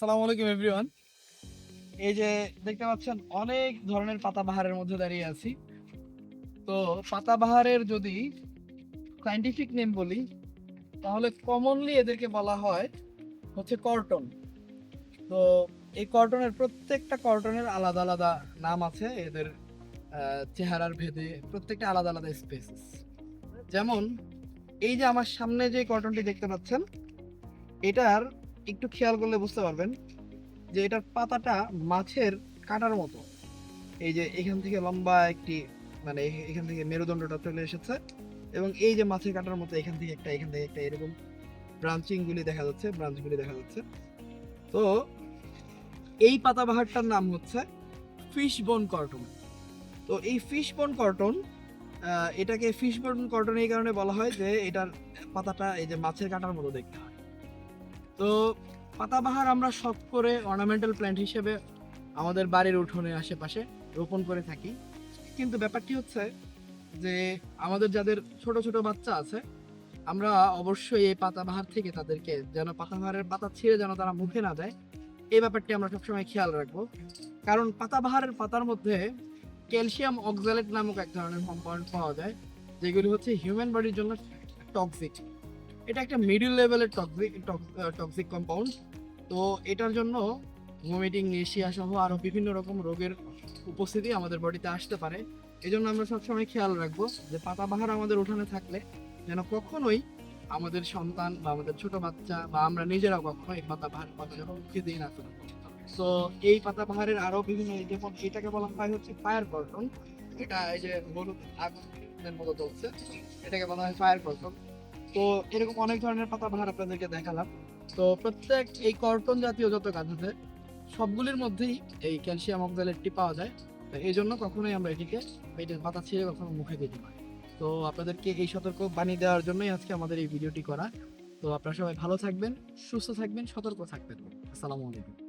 আসসালামু আলাইকুম এভরিওয়ান এই যে দেখতে পাচ্ছেন, অনেক ধরনের পাতাবাহারের মধ্যে দাঁড়িয়ে আছি। তো পাতাবাহারের যদি সাইন্টিফিক নেম বলি, তাহলে কমনলি এদেরকে বলা হয় হচ্ছে কর্টন। তো এই কর্টনের প্রত্যেকটা কর্টনের আলাদা আলাদা নাম আছে এদের চেহারার ভেদে, প্রত্যেকটা আলাদা আলাদা স্পেসেস যেমন, এই যে আমার সামনে যে কর্টনটি দেখতে পাচ্ছেন, এটার একটু খেয়াল করলে বুঝতে পারবেন যে এটার পাতাটা মাছের কাটার মতো। এই যে এখান থেকে লম্বা একটি মানে এখান থেকে মেরুদণ্ডটা চলে এসেছে এবং এই যে মাছের কাটার মতো এখান থেকে একটা, এখান থেকে একটা এরকম ব্রাঞ্চিং গুলি দেখা যাচ্ছে ব্রাঞ্চ গুলি দেখা যাচ্ছে। তো এই পাতাবাহারটার নাম হচ্ছে ফিশ বোন কর্টন তো এই ফিশ বোন কর্টন এটাকে ফিশ বোন কর্টন এই কারণে বলা হয় যে এটার পাতাটা, এই যে মাছের কাটার মতো দেখতে তো পাতাবাহার আমরা শখ করে অর্নামেন্টাল প্ল্যান্ট হিসেবে আমাদের বাড়ির উঠোনে, আশেপাশে রোপণ করে থাকি। কিন্তু ব্যাপারটি হচ্ছে যে আমাদের যাদের ছোট ছোট বাচ্চা আছে, আমরা অবশ্যই এই পাতাবাহার থেকে তাদেরকে যেন পাতাবাহারের পাতা ছিঁড়ে যেন তারা মুখে না দেয় এই ব্যাপারটি আমরা সবসময় খেয়াল রাখব। কারণ পাতাবাহারের পাতার মধ্যে ক্যালসিয়াম অক্সালেট নামক এক ধরনের কম্পাউন্ড পাওয়া যায়, যেগুলি হচ্ছে হিউম্যান বডির জন্য টক্সিক এটা একটা মিডিল লেভেলের টক্সিক টক্সিক কম্পাউন্ড তো এটার জন্য ভমিটিং নেশিয়া সহ আরও বিভিন্ন রকম রোগের উপস্থিতি আমাদের বডিতে আসতে পারে। এই জন্য আমরা সবসময় খেয়াল রাখব যে পাতাবাহার আমাদের উঠানে থাকলে যেন কখনোই আমাদের সন্তান বা আমাদের ছোট বাচ্চা বা আমরা নিজেরাও কখনো এই পাতাবাহার পাতা যখন মুখে দিই না। তো এই পাতাবাহারের আরও বিভিন্ন যেমন এটাকে বলা হয় হচ্ছে ফায়ার কর্টন এটা এই যে হলুদ আগুনের মতো চলছে এটাকে বলা হয় ফায়ার কর্টন তো এরকম অনেক ধরনের পাতা পাতাবাহার আপনাদেরকে দেখালাম। তো প্রত্যেক এই কর্টন জাতীয় যত গাছ আছে, সবগুলির মধ্যেই এই ক্যালসিয়াম অক্সালেটটি পাওয়া যায়। তো এই জন্য কখনোই আমরা এটিকে পেটের পাতা ছিঁড়ে কখনো মুখে দিতে পারি তো আপনাদেরকে এই সতর্ক বাণী দেওয়ার জন্যই আজকে আমাদের এই ভিডিওটি করা। তো আপনারা সবাই ভালো থাকবেন, সুস্থ থাকবেন, সতর্ক থাকবেন। আসসালামু আলাইকুম।